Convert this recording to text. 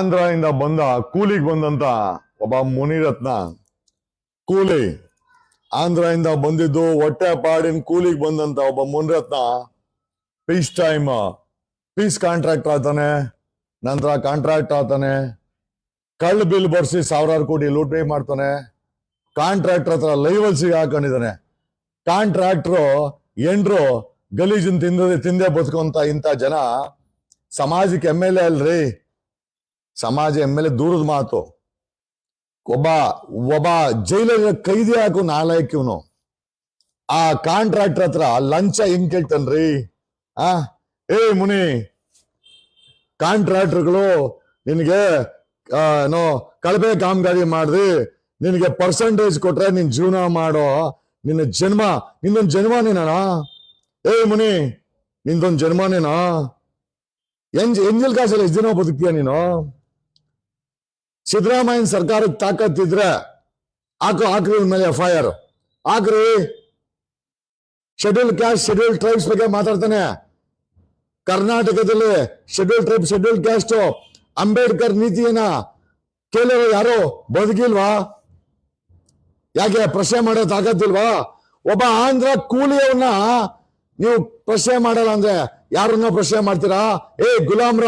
ಆಂಧ್ರದಿಂದ ಬಂದ, ಕೂಲಿಗೆ ಬಂದಂತ ಒಬ್ಬ ಮುನಿರತ್ನ. ಕೂಲಿ. ಆಂಧ್ರದಿಂದ ಬಂದಿದ್ದು ಹೊಟ್ಟೆ ಪಾಡಿನ ಕೂಲಿಗೆ ಬಂದಂತ ಒಬ್ಬ Munirathna. Piece time piece contract ಆತಾನೆ. ನಂತರ ಕಾಂಟ್ರಾಕ್ಟ್ ಆತಾನೆ. ಕಳ್ಳ ಬಿಲ್ ಬರ್ಸಿ ಸಾವಿರಾರು ಕೋಟಿ ಲೂಟಿ ಮಾಡ್ತಾನೆ. ಕಾಂಟ್ರಾಕ್ಟರ್ ಹತ್ರ ಲೈವಲ್ಸಿಗೆ ಹಾಕೊಂಡಿದ್ದಾನೆ. ಕಾಂಟ್ರಾಕ್ಟ್ರು ಎಂಡ್ರು ಗಲೀಜನ್ ತಿಂದ ತಿಂದೆ ಬದುಕೊಂತ ಇಂಥ ಜನ ಸಮಾಜಕ್ಕೆ ಎಂ ಎಲ್ ಎ ಅಲ್ರಿ. ಸಮಾಜ ಎಂ ಎಲ್ ಎ ದೂರದ ಮಾತು. ಒಬ್ಬ ಒಬ್ಬ ಜೈಲಲ್ಲಿ ಕೈದಿ ಹಾಕು ನಾಲಾಯಕ್ ಇವನು ಆ ಕಾಂಟ್ರಾಕ್ಟರ್ ಹತ್ರ ಲಂಚ ಹೆಂಗ್ ಕೇಳ್ತಾನ್ರಿ? ಆ? ಏ ಮುನಿ, ಕಾಂಟ್ರಾಕ್ಟರ್ಗಳು ನಿನಗೆ ಏನೋ ಕಳಪೆ ಕಾಮಗಾರಿ ಮಾಡ್ರಿ ನಿನಗೆ ಪರ್ಸೆಂಟೇಜ್ ಕೊಟ್ರೆ ನಿನ್ ಜೀವನ ಮಾಡೋ ನಿನ್ನ ಜನ್ಮ, ನಿಂದೊಂದು ಜನ್ಮನೇನಾ ಏ ಮುನಿ, ನಿಂದೊಂದು ಜನ್ಮನೇನಾ? ಎಂಜ್ ಎಂಜಲ್ ಕಾಸಲ್ಲಿ ಎಷ್ಟು ದಿನ ಬದುಕ್ತೀಯ ನೀನು? ಸಿದ್ದರಾಮಯ್ಯನ ಸರ್ಕಾರಕ್ಕೆ ತಾಕತ್ತಿದ್ರೆ ಹಾಕು ಹಾಕ್ರಿ ಮೇಲೆ ಎಫ್ ಐ ಆರ್ ಹಾಕ್ರಿ. ಶೆಡ್ಯೂಲ್ ಕ್ಯಾಸ್ಟ್ ಶೆಡ್ಯೂಲ್ ಟ್ರೈಬ್ಸ್ ಬಗ್ಗೆ ಮಾತಾಡ್ತಾನೆ. ಕರ್ನಾಟಕದಲ್ಲಿ schedule tribe schedule caste Ambedkar ನೀತಿಯನ್ನ ಕೇಳಿರೋ ಯಾರು? ಬದುಕಿಲ್ವಾ? ಯಾಕೆ ಪ್ರಶ್ನೆ ಮಾಡೋ ತಾಕತ್ತಿಲ್ವಾ? ಒಬ್ಬ ಆಂಧ್ರ ಕೂಲಿಯವನ್ನ ನೀವು ಪ್ರಶ್ನೆ ಮಾಡಲ್ಲ ಅಂದ್ರೆ ಯಾರನ್ನ ಪ್ರಶ್ನೆ ಮಾಡ್ತೀರಾ? ಏ, ಗುಲಾಮ್ರ.